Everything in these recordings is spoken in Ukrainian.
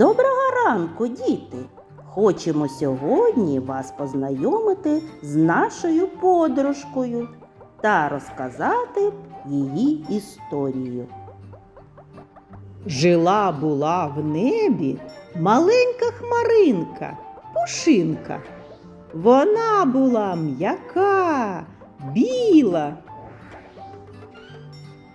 Доброго ранку, діти! Хочемо сьогодні вас познайомити з нашою подружкою та розказати її історію. Жила була в небі маленька хмаринка, пушинка. Вона була м'яка, біла.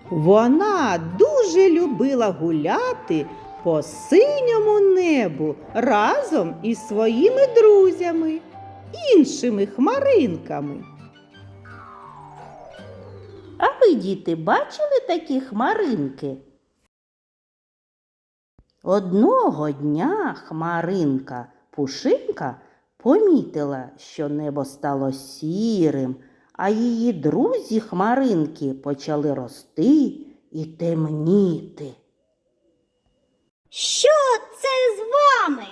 Вона дуже любила гуляти по синьому небу разом із своїми друзями, іншими хмаринками. А ви, діти, бачили такі хмаринки? Одного дня хмаринка Пушинка помітила, що небо стало сірим, а її друзі хмаринки почали рости і темніти. Що це з вами?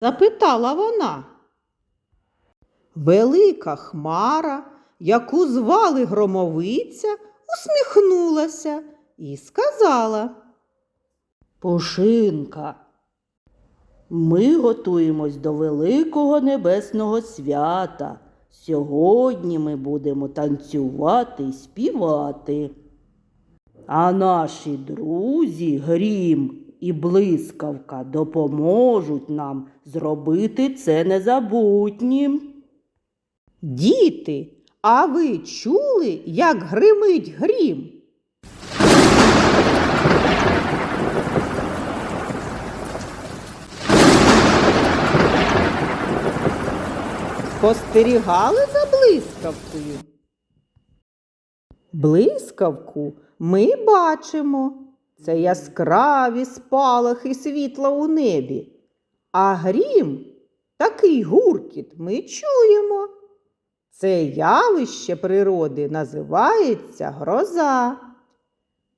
запитала вона. Велика хмара, яку звали громовиця, усміхнулася і сказала. Пушинка. Ми готуємось до великого небесного свята. Сьогодні ми будемо танцювати і співати. А наші друзі Грім і Блискавка допоможуть нам зробити це незабутнім. Діти, а ви чули, як гримить грім? Спостерігали за блискавкою? Блискавку ми бачимо. Це яскраві спалахи світла у небі. А грім, такий гуркіт, ми чуємо. Це явище природи називається гроза.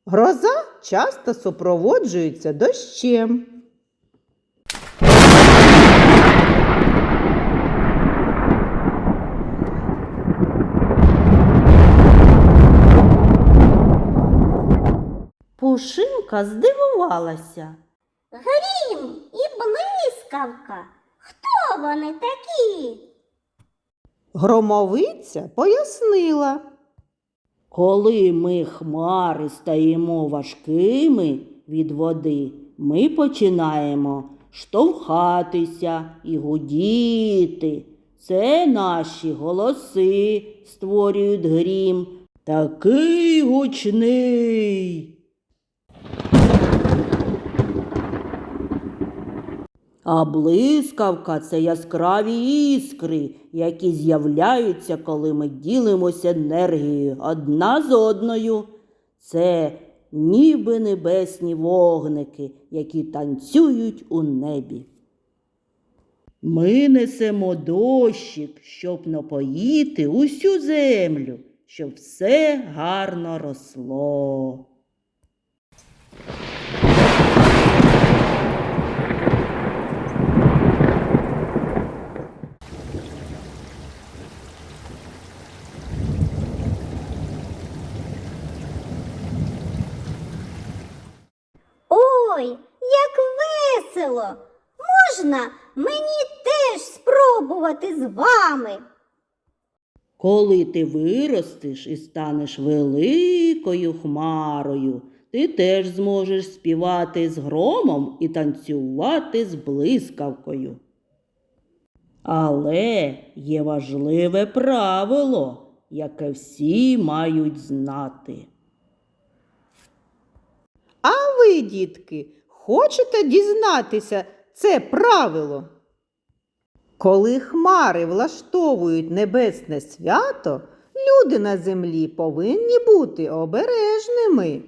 Гроза часто супроводжується дощем. Пушинка здивувалася. Грім і блискавка. Хто вони такі? Громовиця пояснила. Коли ми хмари стаємо важкими від води, ми починаємо штовхатися і гудіти. Це наші голоси створюють грім. Такий гучний. А блискавка це яскраві іскри, які з'являються, коли ми ділимося енергією одна з одною. Це ніби небесні вогники, які танцюють у небі. Ми несемо дощик, щоб напоїти усю землю, щоб все гарно росло. Ой, як весело! Можна мені теж спробувати з вами? Коли ти виростеш і станеш великою хмарою, ти теж зможеш співати з громом і танцювати з блискавкою. Але є важливе правило, яке всі мають знати. А ви, дітки, хочете дізнатися це правило? Коли хмари влаштовують небесне свято, люди на землі повинні бути обережними.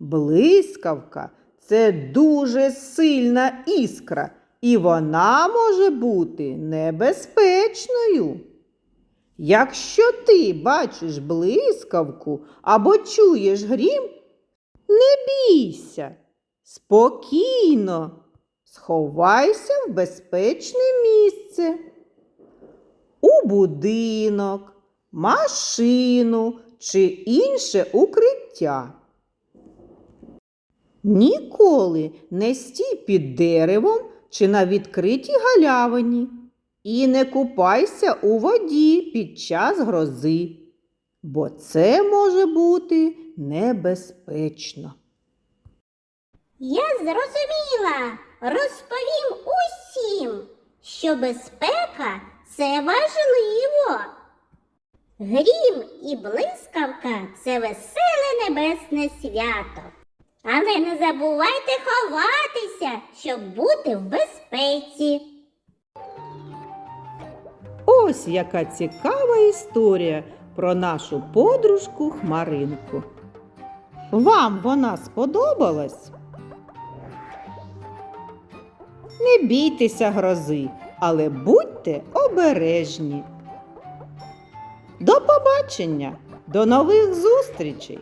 Блискавка це дуже сильна іскра, і вона може бути небезпечною. Якщо ти бачиш блискавку або чуєш грім, не бійся, спокійно, сховайся в безпечне місце. У будинок, машину чи інше укриття. Ніколи не стій під деревом чи на відкритій галявині. І не купайся у воді під час грози, бо це може бути небезпечно. Я зрозуміла. Розповім усім, що безпека це важливо. Грім і блискавка це веселе небесне свято. Але не забувайте ховатися, щоб бути в безпеці. Ось яка цікава історія про нашу подружку Хмаринку. Вам вона сподобалась? Не бійтеся грози, але будьте обережні. До побачення, до нових зустрічей!